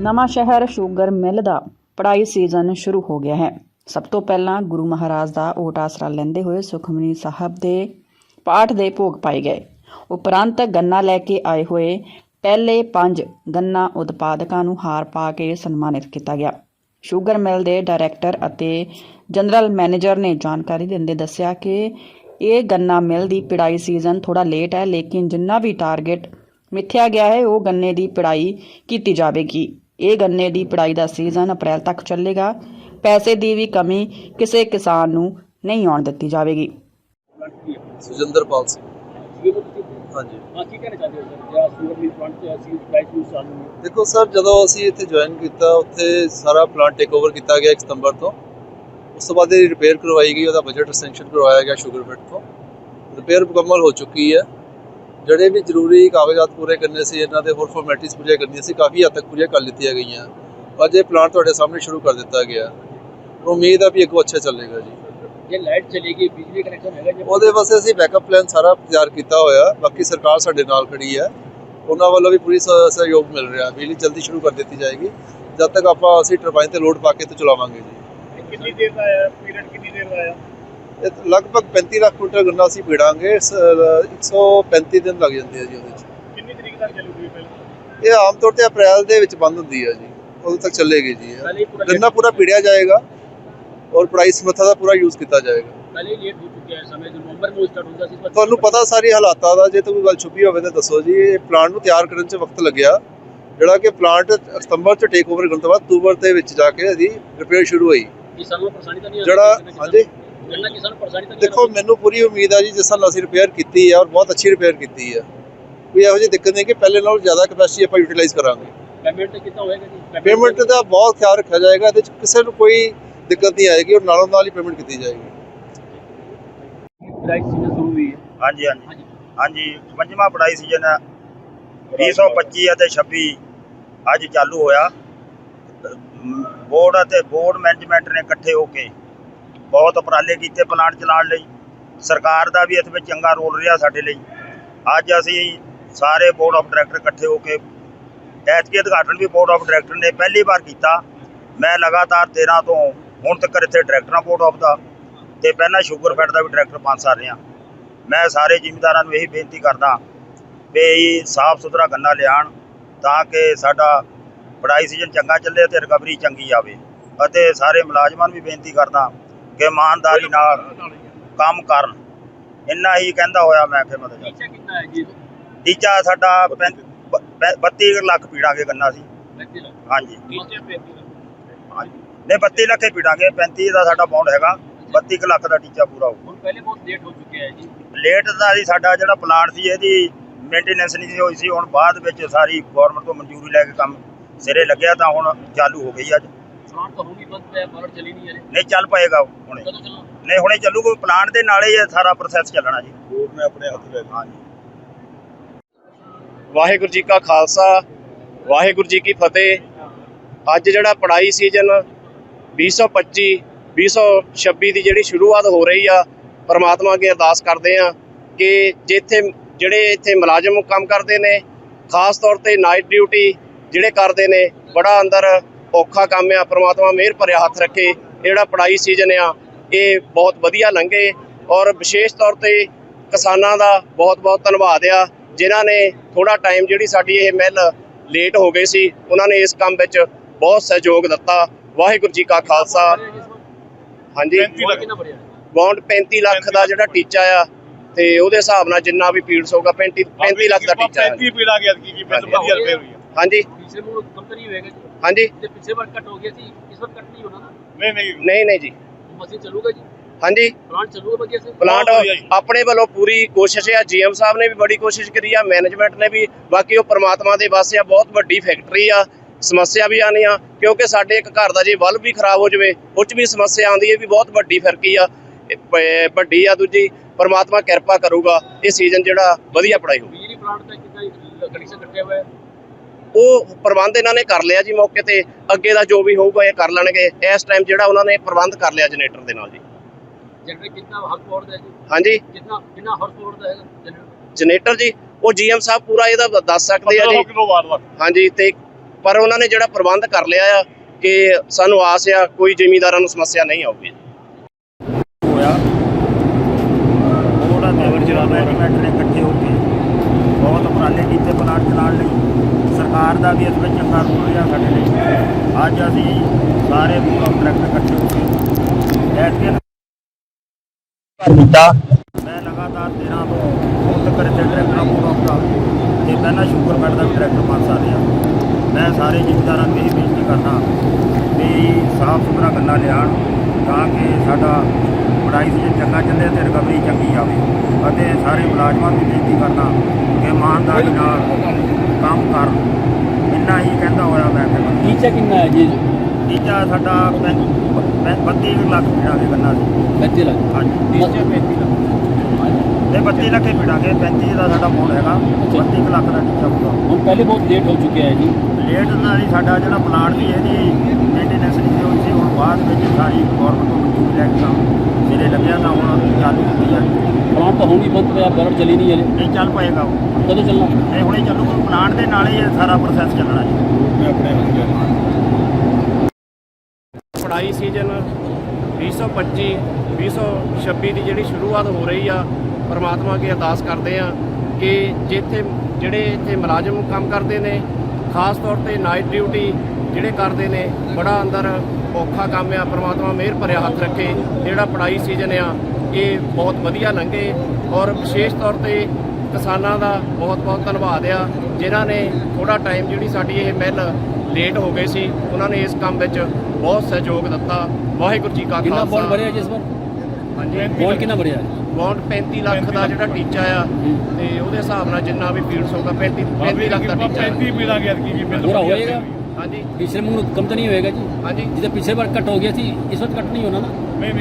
ਨਵਾਂ ਸ਼ਹਿਰ sugar mill ਦਾ ਪੜਾਈ ਸੀਜ਼ਨ ਸ਼ੁਰੂ ਹੋ ਗਿਆ ਹੈ। ਸਭ ਤੋਂ ਪਹਿਲਾਂ ਗੁਰੂ ਮਹਾਰਾਜ ਦਾ ਓਟ ਆਸਰਾ ਲੈਂਦੇ ਹੋਏ ਸੁਖਮਨੀ ਸਾਹਿਬ ਦੇ ਪਾਠ ਦੇ ਭੋਗ ਪਾਏ ਗਏ। ਉਪਰੰਤ ਗੰਨਾ ਲੈ ਕੇ ਆਏ ਹੋਏ ਪਹਿਲੇ ਪੰਜ ਗੰਨਾ ਉਤਪਾਦਕਾਂ ਨੂੰ ਹਾਰ ਪਾ ਕੇ ਸਨਮਾਨਿਤ ਕੀਤਾ ਗਿਆ। ਸ਼ੂਗਰ ਮਿਲ ਦੇ ਡਾਇਰੈਕਟਰ ਅਤੇ ਜਨਰਲ ਮੈਨੇਜਰ ਨੇ ਜਾਣਕਾਰੀ ਦਿੰਦੇ ਦੱਸਿਆ ਕਿ ਇਹ ਗੰਨਾ ਮਿਲ ਦੀ ਪਿੜਾਈ ਸੀਜ਼ਨ ਥੋੜਾ ਲੇਟ ਹੈ, ਲੇਕਿਨ ਜਿੰਨਾ ਵੀ ਟਾਰਗੇਟ ਮਿੱਥਿਆ ਗਿਆ ਹੈ, ਉਹ ਗੰਨੇ ਦੀ ਪਿੜਾਈ ਕੀਤੀ ਜਾਵੇਗੀ। ਇਹ ਗੰਨੇ ਦੀ ਪਿੜਾਈ ਦਾ ਸੀਜ਼ਨ ਅਪ੍ਰੈਲ ਤੱਕ ਚੱਲੇਗਾ। ਪੈਸੇ ਦੀ ਵੀ ਕਮੀ ਕਿਸੇ ਕਿਸਾਨ ਨੂੰ ਨਹੀਂ ਆਉਣ ਦਿੱਤੀ ਜਾਵੇਗੀ। ਸੁਜਿੰਦਰਪਾਲ ਸਿੰਘ। ਹਾਂਜੀ। ਹਾਂ ਕੀ ਕਹਿਣਾ ਚਾਹੁੰਦੇ ਹੋ ਸਰ? ਜਾਂ ਸੂਗਰ ਮਿਲ ਪਲਾਂਟ ਤੇ ਅਸੀਂ ਪ੍ਰਾਈਸ ਨੂੰ ਸਾਨੂੰ ਦੇਖੋ ਸਰ ਜਦੋਂ ਅਸੀਂ ਇੱਥੇ ਜੁਆਇਨ ਕੀਤਾ ਉੱਥੇ ਸਾਰਾ ਪਲਾਂਟ ਟੇਕ ਓਵਰ ਕੀਤਾ ਗਿਆ 1 ਸਤੰਬਰ ਤੋਂ। ਉਸ ਤੋਂ ਬਾਅਦ ਇਹ ਰਿਪੇਅਰ ਕਰਵਾਈ ਗਈ ਉਹਦਾ ਬਜਟ ਐਕਸਟੈਂਸ਼ਨ ਕਰਵਾਇਆ ਗਿਆ ਸ਼ੂਗਰ ਫਿਟ ਤੋਂ। ਰਿਪੇਅਰ ਮੁਕੰਮਲ ਹੋ ਚੁੱਕੀ ਹੈ। ਜਿਹੜੇ ਵੀ ਜ਼ਰੂਰੀ ਕਾਗਜ਼ਾਤ ਪੂਰੇ ਕਰਨੇ ਸੀ ਇਹਨਾਂ ਦੇ ਹੋਰ ਫਾਰਮੈਲਿਟੀਜ਼ ਪੂਰੀਆਂ ਕਰਨੀਆਂ ਸੀ ਕਾਫੀ ਹੱਦ ਤੱਕ ਪੂਰੀਆਂ ਕਰ ਲਿੱਤੀਆਂ ਗਈਆਂ। ਅੱਜ ਇਹ ਪਲਾਂਟ ਤੁਹਾਡੇ ਸਾਹਮਣੇ ਸ਼ੁਰੂ ਕਰ ਦਿੱਤਾ ਗਿਆ। ਉਮੀਦ ਹੈ ਵੀ ਅੱਗੋਂ ਅੱਛਾ ਚੱਲੇਗਾ ਜੀ। ਜੇ ਲਾਈਟ ਚਲੇਗੀ ਬਿਜਲੀ ਕਨੈਕਸ਼ਨ ਹੈਗਾ ਜੇ? ਉਹਦੇ ਵਾਸਤੇ ਅਸੀਂ ਬੈਕਅਪ ਪਲਾਨ ਸਾਰਾ ਤਿਆਰ ਕੀਤਾ ਹੋਇਆ। ਬਾਕੀ ਸਰਕਾਰ ਸਾਡੇ ਨਾਲ ਖੜੀ ਹੈ। ਉਹਨਾਂ ਵੱਲੋਂ ਵੀ ਪੂਰੀ ਸਹਿਯੋਗ ਮਿਲ ਰਿਹਾ। ਬਿਜਲੀ ਜਲਦੀ ਸ਼ੁਰੂ ਕਰ ਦਿੱਤੀ ਜਾਏਗੀ। ਜਦ ਤੱਕ ਆਪਾਂ ਅਸੀਂ ਟਰਬਾਈਨ ਤੇ ਲੋਡ ਪਾ ਕੇ ਤੇ ਚਲਾਵਾਂਗੇ ਜੀ। ਕਿੰਨੀ ਦੇਰ ਦਾ ਆਇਆ? ਪੀਰੀਅਡ ਕਿੰਨੀ ਦੇਰ ਦਾ ਆਇਆ? ਲਗਭਗ 35 ਲੱਖ ਕੁਇੰਟਲ ਗੰਨਾ ਅਸੀਂ ਭੇੜਾਂਗੇ ਸ- 135 ਦਿਨ ਲੱਗ ਜਾਂਦੇ ਆ ਜੀ ਉਹਦੇ 'ਚ। ਕਿੰਨੀ ਤਰੀਕ ਤੱਕ ਚੱਲੂਗੀ ਪਹਿਲਾਂ? ਇਹ ਆਮ ਤੌਰ ਤੇ ਅਪ੍ਰੈਲ ਦੇ ਵਿੱਚ ਬੰਦ ਹੁੰਦੀ ਹੈ ਜੀ। ਉਦੋਂ ਤੱਕ ਚੱਲੇਗੀ ਜੀ ਗੰਨਾ ਪੂਰਾ ਪੀੜਿਆ ਜਾਏਗਾ ਔਰ ਪ੍ਰਾਈਸ ਸਮਰੱਥਾ ਦਾ ਪੂਰਾ ਯੂਜ਼ ਕੀਤਾ ਜਾਏਗਾ। ਪਹਿਲੇ ਹੀ ਲੇਟ ਹੋ ਚੁੱਕਿਆ ਹੈ ਸਮੇਂ ਜੋ ਨਵੰਬਰ ਨੂੰ ਸਟਾਰਟ ਹੁੰਦਾ ਸੀ ਪਰ ਤੁਹਾਨੂੰ ਪਤਾ ਸਾਰੀ ਹਾਲਾਤਾਂ ਦਾ ਜੇ ਕੋਈ ਗੱਲ ਛੁਪੀ ਹੋਵੇ ਤਾਂ ਦੱਸੋ ਜੀ। ਇਹ ਪਲਾਂਟ ਨੂੰ ਤਿਆਰ ਕਰਨ 'ਚ ਵਕਤ ਲੱਗਿਆ। ਜਿਹੜਾ ਕਿ ਪਲਾਂਟ ਸਤੰਬਰ 'ਚ ਟੇਕ ਓਵਰ ਕਰਨ ਤੋਂ ਬਾਅਦ ਅਕਤੂਬਰ ਦੇ ਵਿੱਚ ਜਾ ਕੇ ਇਹਦੀ ਰਿਪੇਅਰ ਸ਼ੁਰੂ ਹੋਈ। ਕਿਸਾਨਾਂ ਨੂੰ ਪਰੇਸ਼ਾਨੀ ਤਾਂ ਨਹੀਂ ਜਿਹੜਾ ਹਾਂਜੀ? ਦੇਖੋ ਮੈਨੂੰ ਪੂਰੀ ਉਮੀਦ ਹੈ ਜੀ ਜਿਸ ਨਾਲ ਅਸੀਂ ਰਿਪੇਅਰ ਕੀਤੀ ਹੈ ਔਰ ਬਹੁਤ ਅੱਛੀ ਰਿਪੇਅਰ ਕੀਤੀ ਹੈ ਕੋਈ ਇਹੋ ਜਿਹੀ ਦਿੱਕਤ ਨਹੀਂ ਕਿ ਪਹਿਲੇ ਨਾਲੋਂ ਜ਼ਿਆਦਾ ਕੈਪੈਸਿਟੀ ਆਪਾਂ ਯੂਟਿਲਾਈਜ਼ ਕਰਾਂਗੇ। ਪੇਮੈਂਟ ਕਿੰਨਾ ਹੋਏਗਾ ਜੀ? ਪੇਮੈਂਟ ਦਾ ਬਹੁਤ ਖਿਆਲ ਰੱਖਿਆ ਜਾਏਗਾ ਇਹਦੇ 'ਚ ਕਿਸੇ ਨੂੰ ਕੋਈ ਦਿੱਕਤ ਨਹੀਂ ਆਏਗੀ ਔਰ ਨਾਲੋਂ ਨਾਲ ਹੀ ਪੇਮੈਂਟ ਕੀਤੀ ਜਾਏਗੀ। ਪ੍ਰਾਈਸ ਸੀਜ਼ਨ ਸ਼ੁਰੂ ਹੋਈ ਹੈ। ਹਾਂਜੀ ਹਾਂਜੀ। ਹਾਂਜੀ। ਹਾਂਜੀ ਪੰਜਵਾਂ ਪੜਾਈ ਸੀਜ਼ਨ ਹੈ 2025 ਅਤੇ 26 ਅੱਜ ਚਾਲੂ ਹੋਇਆ। ਬੋਰਡ ਅਤੇ ਬੋਰਡ ਮੈਨੇਜਮੈਂਟ ਨੇ ਇਕੱਠੇ ਹੋ ਕੇ ਬਹੁਤ ਉਪਰਾਲੇ ਕੀਤੇ ਪਲਾਂਟ ਚਲਾਉਣ ਲਈ। ਸਰਕਾਰ ਦਾ ਵੀ ਇਸ ਵਿੱਚ ਚੰਗਾ ਰੋਲ ਰਿਹਾ ਸਾਡੇ ਲਈ। ਅੱਜ ਅਸੀਂ ਸਾਰੇ ਬੋਰਡ ਆਫ ਡਾਇਰੈਕਟਰ ਇਕੱਠੇ ਹੋ ਕੇ ਐਤਕੀ ਉਦਘਾਟਨ ਵੀ ਬੋਰਡ ਆਫ ਡਾਇਰੈਕਟਰ ਨੇ ਪਹਿਲੀ ਵਾਰ ਕੀਤਾ। ਮੈਂ ਲਗਾਤਾਰ 13 ਤੋਂ ਹੁਣ ਤੱਕ ਇੱਥੇ ਡਾਇਰੈਕਟਰਾਂ ਬੋਰਡ ਆਫ ਦਾ ਤੇ ਪਹਿਲਾਂ ਸ਼ੂਗਰ ਫੈਟ ਦਾ ਵੀ ਡਾਇਰੈਕਟਰ ਪੰਜ ਸਾਲ ਰਿਹਾ। ਮੈਂ ਸਾਰੇ ਜ਼ਿਮੀਂਦਾਰਾਂ ਨੂੰ ਇਹੀ ਬੇਨਤੀ ਕਰਦਾ ਵੀ ਸਾਫ਼ ਸੁਥਰਾ ਗੰਨਾ ਲਿਆਣ ਤਾਂ ਕਿ ਸਾਡਾ ਪੜਾਈ ਸੀਜ਼ਨ ਚੰਗਾ ਚੱਲੇ ਤੇ ਰਿਕਵਰੀ ਚੰਗੀ ਆਵੇ। ਅਤੇ ਸਾਰੇ ਮੁਲਾਜ਼ਮਾਂ ਨੂੰ ਵੀ ਬੇਨਤੀ ਕਰਦਾ ਕਿ ਇਮਾਨਦਾਰੀ ਨਾਲ ਕੰਮ ਕਰਨ। ਇੰਨਾ ਹੀ ਕਹਿੰਦਾ ਹੋਇਆ ਮੈਂ ਫਿਰ ਮਦਦ ਟੀਚਾ ਕਿੰਨਾ ਹੈ ਜੀ? ਟੀਚਾ ਸਾਡਾ ਪੈਂ- ਬ- ਬ- 32 ਲੱਖ ਪੀੜਾਂਗੇ ਗੰਨਾ ਸੀ। 35 ਲੱਖ। ਹਾਂਜੀ। ਟੀਚਾ 35 ਲੱਖ ਹਾਂਜੀ। ਨਹੀਂ 32 ਲੱਖ ਹੀ ਪੀੜਾਂਗੇ 35 ਦਾ ਸਾਡਾ ਬੌਂਡ ਹੈਗਾ। 32 ਕੁ ਲੱਖ ਦਾ ਟੀਚਾ ਪੂਰਾ ਹੋਊਗਾ। ਹੁਣ ਪਹਿਲੇ ਬਹੁਤ ਲੇਟ ਹੋ ਚੁੱਕਿਆ ਹੈ ਜੀ। ਲੇਟ ਦਾ ਜੀ ਸਾਡਾ ਜਿਹੜਾ ਪਲਾਂਟ ਸੀ ਇਹਦੀ ਮੇਨਟੇਨੈਂਸ ਨਹੀਂ ਸੀ ਹੋਈ ਸੀ। ਹੁਣ ਬਾਅਦ ਵਿੱਚ ਸਾਰੀ ਗਵਰਨਮੈਂਟ ਤੋਂ ਮਨਜ਼ੂਰੀ ਲੈ ਕੇ ਕੰਮ ਸਿਰੇ ਲੱਗਿਆ ਤਾਂ ਹੁਣ ਚਾਲੂ ਹੋ ਗਈ ਅੱਜ। ਪਲਾਂਟ ਤਾਂ ਹੁਣ ਵੀ ਬੰਦ ਪਿਆ ਬਾਹਰ ਚਲੀ ਨਹੀਂ ਚੱਲ ਪਏਗਾ ਹੁਣੇ। ਕਦੋਂ ਨਹੀਂ ਹੁਣੇ ਚੱਲੂਗਾ ਪਲਾਂਟ ਦੇ ਨਾਲੇ ਹੀ ਇਹ ਸਾਰਾ ਪ੍ਰੋਸੈਸ ਚੱਲਣਾ ਜੀ। ਬੋਰਡ ਨੇ ਆਪਣੇ ਹੱਥ ਲੈ ਹਾਂਜੀ। ਵਾਹਿਗੁਰੂ ਜੀ ਕਾ ਖਾਲਸਾ ਵਾਹਿਗੁਰੂ ਜੀ ਕੀ ਫਤਿਹ। ਅੱਜ ਜਿਹੜਾ ਪੜਾਈ ਸੀਜ਼ਨ 2025 2026 ਦੀ ਜਿਹੜੀ ਸ਼ੁਰੂਆਤ ਹੋ ਰਹੀ ਆ ਪਰਮਾਤਮਾ ਅੱਗੇ ਅਰਦਾਸ ਕਰਦੇ ਆ ਕਿ ਜਿੱਥੇ ਜਿਹੜੇ ਇੱਥੇ ਮੁਲਾਜ਼ਮ ਕੰਮ ਕਰਦੇ ਨੇ ਖਾਸ ਤੌਰ ਤੇ ਨਾਈਟ ਡਿਊਟੀ ਜਿਹੜੇ ਕਰਦੇ ਨੇ ਬੜਾ ਅੰਦਰ ਔਖਾ ਕੰਮ ਆ ਪਰਮਾਤਮਾ ਮਿਹਰ ਭਰਿਆ ਹੱਥ ਰੱਖੇ ਜਿਹੜਾ ਪੜਾਈ ਸੀਜ਼ਨ ਆ ਇਹ ਬਹੁਤ ਵਧੀਆ ਲੰਘੇ ਔਰ ਵਿਸ਼ੇਸ਼ ਤੌਰ ਤੇ ਕਿਸਾਨਾਂ ਦਾ ਬਹੁਤ ਬਹੁਤ ਧੰਨਵਾਦ ਆ ਜਿਨ੍ਹਾਂ ਨੇ ਥੋੜਾ ਟਾਈਮ ਜਿਹੜੀ ਸਾਡੀ ਇਹ ਮਿਲ ਲੇਟ ਹੋ ਗਈ ਸੀ ਉਹਨਾਂ ਨੇ ਇਸ ਕੰਮ ਵਿੱਚ ਬਹੁਤ ਸਹਿਯੋਗ ਦਿੱਤਾ। ਵਾਹਿਗੁਰੂ ਜੀ ਕਾ ਖਾਲਸਾ। ਹਾਂਜੀ। ਬੌਂਡ 35 ਲੱਖ ਦਾ ਜਿਹੜਾ ਟੀਚਾ ਆ ਤੇ ਉਹਦੇ ਹਿਸਾਬ ਨਾਲ ਜਿੰਨਾ ਵੀ ਫੀਡਸ ਹੋਗਾ 35 35 ਲੱਖ ਦਾ ਟੀਚਾ ਹੈ 35 ਪੀੜਾ ਗਿਆ ਕੀ ਕੀ ਬਿਲਕੁਲ ਵਧੀਆ repair ਹੋਈ ਹਾਂਜੀ। ਪਿਛਲੇ ਨੂੰ ਨਹੀਂ ਹੋਏਗਾ ਹਾਂਜੀ। ਜੇ ਪਿਛਲੇ ਵਾਰ ਕੱਟ ਹੋ ਗਿਆ ਸੀ ਇਸ ਵਾਰ ਕੱਟ ਨਹੀਂ ਹੋਣਾ ਨਾ? ਨਹੀਂ ਨਹੀਂ। ਨਹੀਂ ਨਹੀਂ ਜੀ। ਮਸ਼ੀਨ ਚੱਲੂਗਾ ਜੀ? ਹਾਂਜੀ। ਪਲਾਂਟ ਚੱਲੂਗਾ ਵਧੀਆ ਸੇ ਪਲਾਂਟ ਆਪਣੇ ਵੱਲੋਂ ਪੂਰੀ ਕੋਸ਼ਿਸ਼ ਹੈ ਜੀਐਮ ਸਾਹਿਬ ਨੇ ਵੀ ਬੜੀ ਕੋਸ਼ਿਸ਼ ਕਰੀ ਆ ਮੈਨੇਜਮੈਂਟ ਨੇ ਵੀ ਬਾਕੀ ਉਹ ਪ੍ਰਮਾਤਮਾ ਦੇ ਵਾਸਤੇ ਆ ਬਹੁਤ ਵੱਡੀ ਫੈਕਟਰੀ ਆ ਸਮੱਸਿਆ ਵੀ ਆਣੀ ਆ ਕਿਉਂਕਿ ਸਾਡੇ ਇੱਕ ਘਰ ਦਾ ਜੇ ਬਲਬ ਵੀ ਖਰਾਬ ਹੋ ਜਾਵੇ ਉਹ 'ਚ ਵੀ ਸਮੱਸਿਆ ਆਉਂਦੀ ਹੈ ਵੀ ਬਹੁਤ ਵੱਡੀ ਫਰਕੀ ਆ ਵੱਡੀ ਆ ਦੂਜੀ ਪ੍ਰਮਾਤਮਾ ਕਿਰਪਾ ਕਰੂਗਾ ਇਹ ਸੀਜ਼ਨ ਜਿਹੜਾ ਵਧੀਆ ਪੜਾਈ ਹੋਊ। ਬਿਜਲੀ ਪਲਾਂਟ ਦਾ ਕਿੰਨਾ ਕੰਡੀਸ਼ਨ ਕੱਟਿਆ ਹੋਇਆ ਹੈ। ਉਹ ਪ੍ਰਬੰਧ ਇਹਨਾਂ ਨੇ ਕਰ ਲਿਆ ਜੀ ਮੌਕੇ ਤੇ। ਅੱਗੇ ਦਾ ਜੋ ਵੀ ਹੋਊਗਾ ਇਹ ਕਰ ਲੈਣਗੇ। ਇਸ ਟਾਈਮ ਜਿਹੜਾ ਉਹਨਾਂ ਨੇ ਪ੍ਰਬੰਧ ਕਰ ਲਿਆ ਜਨਰੇਟਰ ਦੇ ਨਾਲ ਜੀ। ਜਨਰੇਟਰ ਕਿੰਨਾ ਹਰ ਪਾਵਰ ਦਾ ਹੈ ਜੀ? ਹਾਂਜੀ। ਕਿੰਨਾ ਕਿੰਨਾ ਹਰ ਪਾਵਰ ਦਾ ਹੈਗਾ ਜਨਰੇਟਰ? ਜਨਰੇਟਰ ਜੀ ਉਹ ਜੀਐਮ ਸਾਹਿਬ ਪੂਰਾ ਇਹਦਾ ਦੱਸ ਸਕਦੇ ਆ ਜੀ। ਹਾਂਜੀ ਤੇ ਪਰ ਉਹਨਾਂ ਨੇ ਜਿਹੜਾ ਪ੍ਰਬੰਧ ਕਰ ਲਿਆ ਆ ਕਿ ਸਾਨੂੰ ਆਸ ਆ ਕੋਈ ਜ਼ਿਮੀਂਦਾਰਾਂ ਨੂੰ ਸਮੱਸਿਆ ਨਹੀਂ ਆਊਗੀ ਹੋਇਆ ਉਹਦਾ ਕਵਰ ਜਿਹੜਾ ਮੈਨੇਜਮੈਂਟ ਨੇ ਇਕੱਠੇ ਹੋ ਕੇ ਬਹੁਤ ਉਪਰਾਲੇ ਕੀਤੇ ਪਲਾਂਟ ਚਲਾਉਣ ਲਈ ਸਰਕਾਰ ਦਾ ਵੀ ਇਸ ਵਿੱਚ ਚੰਗਾ ਰੋਲ ਰਿਹਾ ਸਾਡੇ ਲਈ। ਅੱਜ ਅਸੀਂ ਸਾਰੇ ਬੋਰਡ ਆਫ ਡਾਇਰੈਕਟਰ ਇਕੱਠੇ ਹੋ ਕੇ ਬੈਠ ਕੇ ਕੀਤਾ ਮੈਂ ਲਗਾਤਾਰ 13 ਤੋਂ ਹੁਣ ਤੱਕ ਇੱਥੇ ਡਾਇਰੈਕਟਰ ਬੋਰਡ ਆਫ ਤੇ ਪਹਿਲਾਂ ਸ਼ੂਗਰ ਬੈਡ ਦਾ ਵੀ ਡਾਇਰੈਕਟਰ ਬਣ ਰਿਹਾ ਮੈਂ ਸਾਰੇ ਜ਼ਿਮੀਂਦਾਰਾਂ ਨੂੰ ਇਹ ਬੇਨਤੀ ਕਰਦਾ ਵੀ ਸਾਫ਼ ਸੁਥਰਾ ਗੰਨਾ ਲਿਆਉਣ ਤਾਂ ਕਿ ਸਾਡਾ ਪੜਾਈ ਜੇ ਚੰਗਾ ਚੱਲੇ ਤੇ ਰਿਕਵਰੀ ਚੰਗੀ ਆਵੇ। ਅਤੇ ਸਾਰੇ ਮੁਲਾਜ਼ਮਾਂ ਨੂੰ ਬੇਨਤੀ ਕਰਦਾ ਕਿ ਇਮਾਨਦਾਰੀ ਨਾਲ ਹੀ ਕਹਿੰਦਾ ਹੋਇਆ ਮੈਂ ਫਿਰ। ਟੀਚਾ ਕਿੰਨਾ ਹੈ ਜੀ? ਤੀਜਾ ਸਾਡਾ 32 ਲੱਖ ਪਿੜਾਂਗੇ ਗੰਨਾ ਸੀ 35 ਲੱਖ? ਹਾਂਜੀ। ਤੀਜਾ 35 ਲੱਖ। ਤੇ 32 ਲੱਖ ਹੀ ਪਿੜਾਂਗੇ 35 ਦਾ ਸਾਡਾ ਮੋੜ ਹੈਗਾ। 32 ਕੁ ਲੱਖ ਦਾ ਟੀਚਾ ਹੋਊਗਾ। ਹੁਣ ਪਹਿਲੇ ਬਹੁਤ ਲੇਟ ਹੋ ਚੁੱਕਿਆ ਹੈ ਜੀ। ਲੇਟ ਨਾਲ ਹੀ ਸਾਡਾ ਜਿਹੜਾ ਪਲਾਂਟ ਸੀ ਇਹਦੀ ਮੇਨਟੇਨੈਂਸ ਨਹੀਂ ਹੋਈ ਸੀ। ਹੁਣ ਬਾਅਦ ਵਿੱਚ ਸਾਰੀ ਗਵਰਨਮੈਂਟ ਮਨਜ਼ੂਰੀ ਲੈ ਕੇ ਕੰਮ ਸਿਰੇ ਲੱਗਿਆ ਤਾਂ ਹੁਣ ਚਾਲੂ ਹੁੰਦੀ ਹੈ ਪਲਾਂਟ ਤਾਂ ਹੁਣ ਹੀ ਬੰਦ ਪਿਆ ਗਰਮ ਚੱਲੀ ਨਹੀਂ ਹਲੇ ਇਹ ਚੱਲ ਪਏਗਾ ਉਹ। ਕਦੋਂ ਚੱਲਣਾ? ਇਹ ਹੁਣੇ ਚੱਲੂਗਾ ਪਲਾਂਟ ਦੇ ਨਾਲ ਹੀ ਇਹ ਸਾਰਾ ਪ੍ਰੋਸੈਸ ਚੱਲਣਾ ਜੀ। ਪੜਾਈ ਸੀਜ਼ਨ 2025 2026 ਦੀ ਜਿਹੜੀ ਸ਼ੁਰੂਆਤ ਹੋ ਰਹੀ ਆ ਪਰਮਾਤਮਾ ਅੱਗੇ ਅਰਦਾਸ ਕਰਦੇ ਆ ਕਿ ਜਿੱਥੇ ਜਿਹੜੇ ਇੱਥੇ ਮੁਲਾਜ਼ਮ ਕੰਮ ਕਰਦੇ ਨੇ ਖਾਸ ਤੌਰ ਤੇ ਨਾਈਟ ਡਿਊਟੀ ਜਿਹੜੇ ਕਰਦੇ ਨੇ ਬੜਾ ਅੰਦਰ ਔਖਾ ਕੰਮ ਆ ਪਰਮਾਤਮਾ ਮਿਹਰ ਭਰਿਆ ਹੱਥ ਰੱਖੇ ਜਿਹੜਾ ਪੜਾਈ ਸੀਜ਼ਨ ਆ ਇਹ ਬਹੁਤ ਵਧੀਆ ਲੰਘੇ ਔਰ ਵਿਸ਼ੇਸ਼ ਤੌਰ ਤੇ ਕਿਸਾਨਾਂ ਦਾ ਬਹੁਤ ਬਹੁਤ ਧੰਨਵਾਦ ਆ ਜਿਨ੍ਹਾਂ ਨੇ ਥੋੜਾ ਟਾਈਮ ਜਿਹੜੀ ਸਾਡੀ ਇਹ ਮਿਲ ਲੇਟ ਹੋ ਗਈ ਸੀ ਉਹਨਾਂ ਨੇ ਇਸ ਕੰਮ ਵਿੱਚ ਬਹੁਤ ਸਹਿਯੋਗ ਦਿੱਤਾ। ਵਾਹਿਗੁਰੂ ਜੀ ਕਾ ਕਿੰਨਾ ਬੌਂਡ ਖਾਲਸਾ। ਭਰਿਆ ਜਿਸ ਵਾਰ? ਹਾਂਜੀ। ਬੌਂਡ ਕਿੰਨਾ ਭਰਿਆ? ਬੌਂਡ 35 ਲੱਖ ਦਾ ਜਿਹੜਾ ਟੀਚਾ ਆ ਤੇ ਉਹਦੇ ਹਿਸਾਬ ਨਾਲ ਜਿੰਨਾ ਵੀ ਫੀਲਡਸ ਹੋਗਾ 35 35 ਲੱਖ ਦਾ ਟੀਚਾ ਹੈ। ਪੂਰਾ ਹੋਏਗਾ ਹਾਂਜੀ। ਪਿਛਲੇ ਮੂੰਹ ਨੂੰ ਕਮ ਤਾਂ ਨਹੀਂ ਹੋਏਗਾ ਜੀ? ਹਾਂਜੀ। ਜਿੱਦਾਂ ਪਿਛਲੇ ਵਾਰ ਕੱਟ ਹੋ ਗਿਆ ਸੀ ਇਸ ਵਾਰ ਕੱਟ ਨਹੀਂ ਹੋਣਾ ਨਾ? ਨਹੀਂ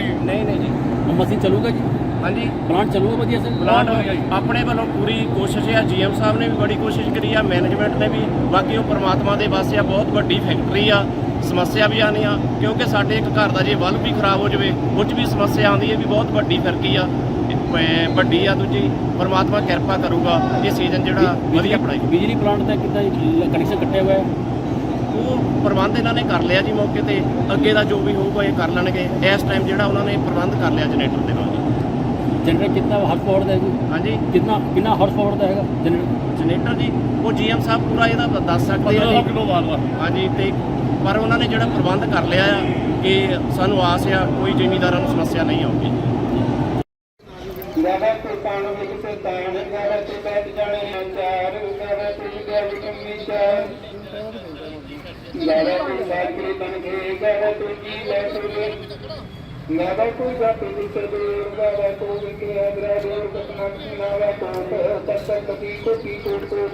ਨਹੀਂ। ਜੀ। ਹੁਣ ਮਸ਼ੀਨ ਚੱਲੂਗਾ ਜੀ? ਹਾਂਜੀ। ਪਲਾਂਟ ਚੱਲੂਗਾ ਵਧੀਆ ਸੇ ਪਲਾਂਟ ਆਪਣੇ ਵੱਲੋਂ ਪੂਰੀ ਕੋਸ਼ਿਸ਼ ਹੈ ਜੀਐਮ ਸਾਹਿਬ ਨੇ ਵੀ ਬੜੀ ਕੋਸ਼ਿਸ਼ ਕਰੀ ਆ ਮੈਨੇਜਮੈਂਟ ਨੇ ਵੀ ਬਾਕੀ ਉਹ ਪ੍ਰਮਾਤਮਾ ਦੇ ਵਾਸਤੇ ਆ ਬਹੁਤ ਵੱਡੀ ਫੈਕਟਰੀ ਆ ਸਮੱਸਿਆ ਵੀ ਆਉਂਦੀ ਆ ਕਿਉਂਕਿ ਸਾਡੇ ਇੱਕ ਘਰ ਦਾ ਜੇ ਵੱਲ ਵੀ ਖਰਾਬ ਹੋ ਜਾਵੇ 'ਚ ਵੀ ਸਮੱਸਿਆ ਆਉਂਦੀ ਹੈ ਵੀ ਬਹੁਤ ਵੱਡੀ ਫੈਕਟਰੀ ਆ। ਵੱਡੀ ਆ ਦੂਜੀ ਪ੍ਰਮਾਤਮਾ ਕਿਰਪਾ ਕਰੂਗਾ ਇਹ ਸੀਜ਼ਨ ਜਿਹੜਾ ਵਧੀਆ ਪੜਾਈ ਬਿਜਲੀ ਪਲਾਂਟ ਦਾ ਕਿੱਦਾਂ ਕਨੈਕਸ਼ਨ ਕੱਟਿਆ ਹੋਇਆ ਹੈ? ਉਹ ਪ੍ਰਬੰਧ ਇਹਨਾਂ ਨੇ ਕਰ ਲਿਆ ਜੀ ਮੌਕੇ ਤੇ। ਅੱਗੇ ਦਾ ਜੋ ਵੀ ਹੋਊਗਾ ਇਹ ਕਰ ਲੈਣਗੇ। ਇਸ ਟਾਈਮ ਜਿਹੜਾ ਉਹਨਾਂ ਨੇ ਪ੍ਰਬੰਧ ਕਰ ਲਿਆ ਜਨਰੇਟਰ ਦੇ ਨਾਲ। ਜੀ ਜਨਰੇਟਰ ਕਿੰਨਾ ਹਾਰਸ ਪਾਵਰ ਦਾ ਹੈ ਜੀ? ਹਾਂਜੀ। ਕਿੰਨਾ ਕਿੰਨਾ ਹਾਰਸ ਪਾਵਰ ਦਾ ਹੈਗਾ ਜਨਰੇਟਰ? ਜਨਰੇਟਰ ਜੀ ਉਹ ਜੀਐਮ ਸਾਹਿਬ ਪੂਰਾ ਇਹਦਾ ਦੱਸ ਸਕਦੇ ਆ ਜੀ। ਹਾਂਜੀ ਤੇ ਪਰ ਉਹਨਾਂ ਨੇ ਜਿਹੜਾ ਪ੍ਰਬੰਧ ਕਰ ਲਿਆ ਆ ਕਿ ਸਾਨੂੰ ਆਸ ਆ ਕੋਈ ਜ਼ਿਮੀਂਦਾਰਾਂ ਨੂੰ ਸਮੱਸਿਆ ਨਹੀਂ ਆਊਗੀ ਗਾਵਾ ਕੁਰਬਾਨ ਵਿੱਚ ਤੇ ਤਾਣ ਗਾਵਾ ਤੇ ਬੈਠ ਜਾਣੇ ਚਾਰ ਗਾਵਾ ਤੇ ਗੱਲ ਕੰਮੀ ਚਾਰ ਗਾਵਾ ਤੇ ਸਾਕਰੀ ਬਣ ਗਏ ਗਾਵਾ ਤੇ ਜੀ ਲੈ ਸੁਗੇ ਗਾਵਾ ਕੋਈ ਗੱਪ ਦੀ ਸਦੇ ਗਾਵਾ ਕੋ ਵਿਕੇ ਅਗਰਾ ਦੇ ਕਤਨਾ ਨਾਵਾ ਕੋ ਤੱਕ ਕਦੀ ਕੋ ਕੀ ਕੋਟ ਕੋ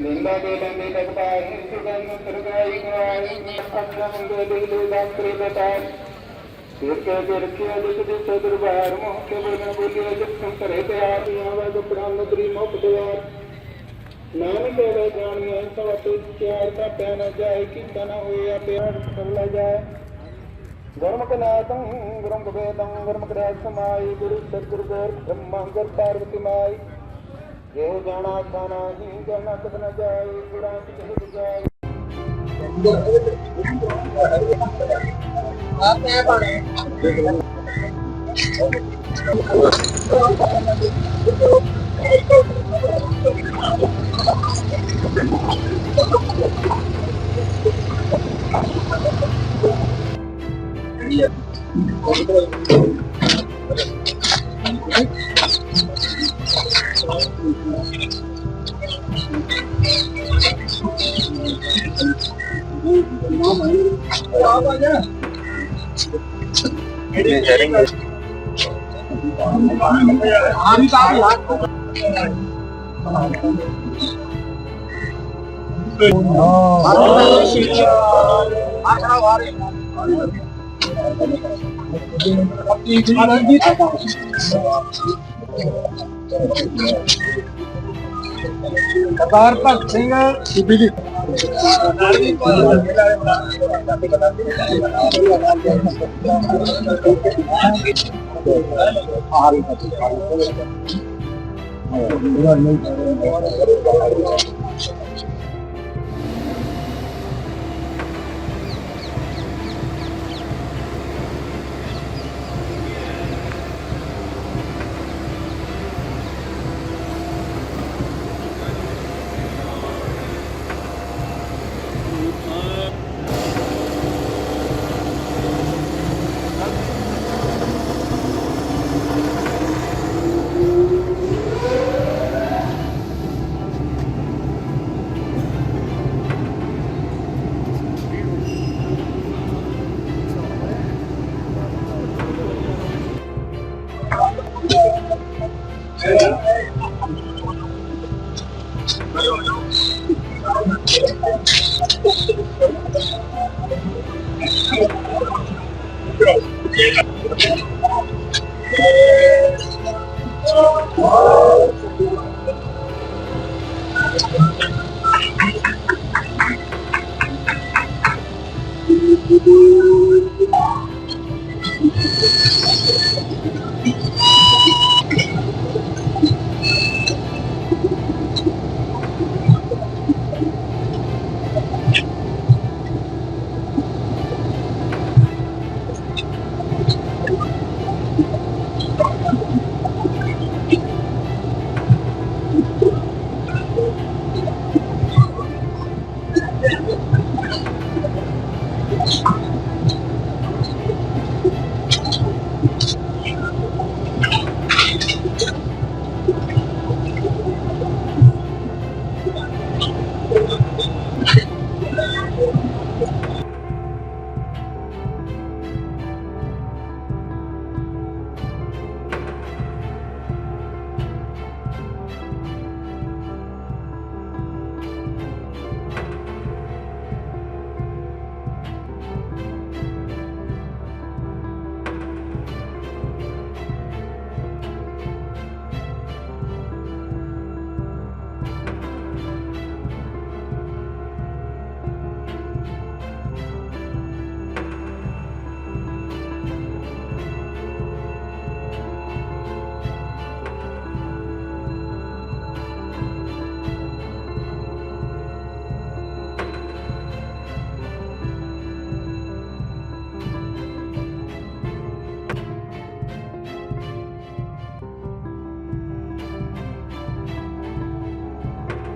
ਨਿੰਦਾ ਦੇ ਲੰਦੇ ਲਗਵਾਈ ਸੁਗੰਧ ਸਰਗਾਈ ਗਾਈ ਅੱਖਾਂ ਮੰਗੇ ਦੇ ਦੇ ਲਾਕਰੀ ਬਤਾਈ ਫਿਰ ਕੇ ਕੇ ਰੱਖਿਆ ਜਿਸ ਦੇ ਸੋ ਦਰਬਾਰ ਮੋਹ ਕੇ ਬੋਲਣ ਬੋਲਿਆ ਜਿਸ ਕਰੇ ਤੇ ਆਪ ਹੀ ਆਵਾ ਗੁਪੜਾ ਨਗਰੀ ਮੁਖ ਦੁਆਰ ਨਾਨਕ ਵੇ ਜਾਣੀਏ ਸਭ ਤੇ ਪਿਆਰ ਦਾ ਪਿਆ ਨਾ ਜਾਏ ਕੀਤਾ ਨਾ ਹੋਇਆ ਪਿਆਰ ਸਭਲਾ ਜਾਏ ਗੁਰਮੁਖ ਨਾਥੰ ਗੁਰਮੁਖ ਵੇਦੰ ਗੁਰਮੁਖ ਰਾਜ ਸਮਾਈ ਗੁਰੂ ਸਤਿਗੁਰ ਗੌਰ ਬ੍ਰਹਮਾ ਗੁਰ ਪਾਰਵਤੀ ਮਾਈ ਜੇ ਜਾਣਾ ਖਾਣਾ ਹੀ ਜਾਣਾ ਕਦ ਨਾ ਜਾਏ ਗੁਰਾਂ ਚ ਕਹਿ ਜਾਏ ਸਰਦਾਰ ਭਗਤ ਸਿੰਘ ਬੀਬੀ ਜੀ